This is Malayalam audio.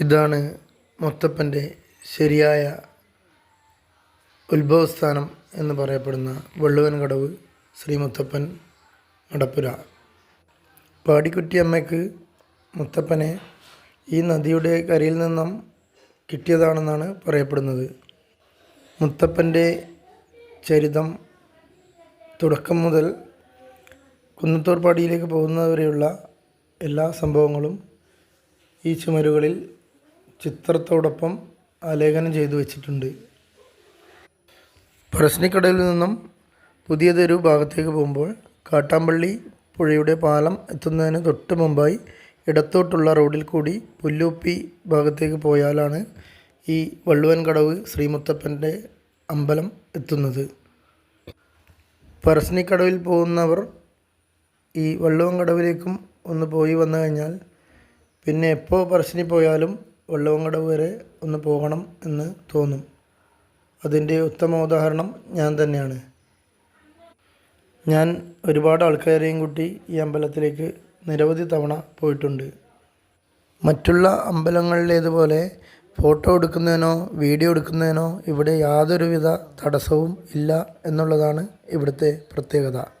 ഇതാണ് മുത്തപ്പന്റെ ശരിയായ ഉത്ഭവസ്ഥാനം എന്ന് പറയപ്പെടുന്ന വള്ളുവൻകടവ് ശ്രീ മുത്തപ്പൻ നടപ്പുര. പാടിക്കുറ്റിയമ്മയ്ക്ക് മുത്തപ്പനെ ഈ നദിയുടെ കരയിൽ നിന്നും കിട്ടിയതാണെന്നാണ് പറയപ്പെടുന്നത്. മുത്തപ്പന്റെ ചരിതം തുടക്കം മുതൽ കുന്നത്തോർപ്പാടിയിലേക്ക് പോകുന്നതുവരെയുള്ള എല്ലാ സംഭവങ്ങളും ഈ ചുമരുകളിൽ ചിത്രത്തോടൊപ്പം ആലേഖനം ചെയ്തു വച്ചിട്ടുണ്ട്. പ്രശ്നിക്കടയിൽ നിന്നും പുതിയതൊരു ഭാഗത്തേക്ക് പോകുമ്പോൾ കാട്ടാമ്പള്ളി പുഴയുടെ പാലം എത്തുന്നതിന് തൊട്ട് മുമ്പായി ഇടത്തോട്ടുള്ള റോഡിൽ കൂടി പുല്ലൂപ്പി ഭാഗത്തേക്ക് പോയാലാണ് ഈ വള്ളുവൻകടവ് ശ്രീമുത്തപ്പന്റെ അമ്പലം എത്തുന്നത്. പറശ്ശിനിക്കടവിൽ പോകുന്നവർ ഈ വള്ളുവൻകടവിലേക്കും ഒന്ന് പോയി വന്നു കഴിഞ്ഞാൽ പിന്നെ എപ്പോൾ പറശ്ശിനി പോയാലും വള്ളുവൻകടവ് വരെ ഒന്ന് പോകണം എന്ന് തോന്നും. അതിന്റെ ഉത്തമ ഉദാഹരണം ഞാൻ തന്നെയാണ്. ഞാൻ ഒരുപാട് ആൾക്കാരെയും കൂട്ടി ഈ അമ്പലത്തിലേക്ക് നിരവധി തവണ പോയിട്ടുണ്ട്. മറ്റുള്ള അമ്പലങ്ങളിലേതുപോലെ ഫോട്ടോ എടുക്കുന്നതിനോ വീഡിയോ എടുക്കുന്നതിനോ ഇവിടെ യാതൊരുവിധ തടസ്സവും ഇല്ല എന്നുള്ളതാണ് ഇവിടുത്തെ പ്രത്യേകത.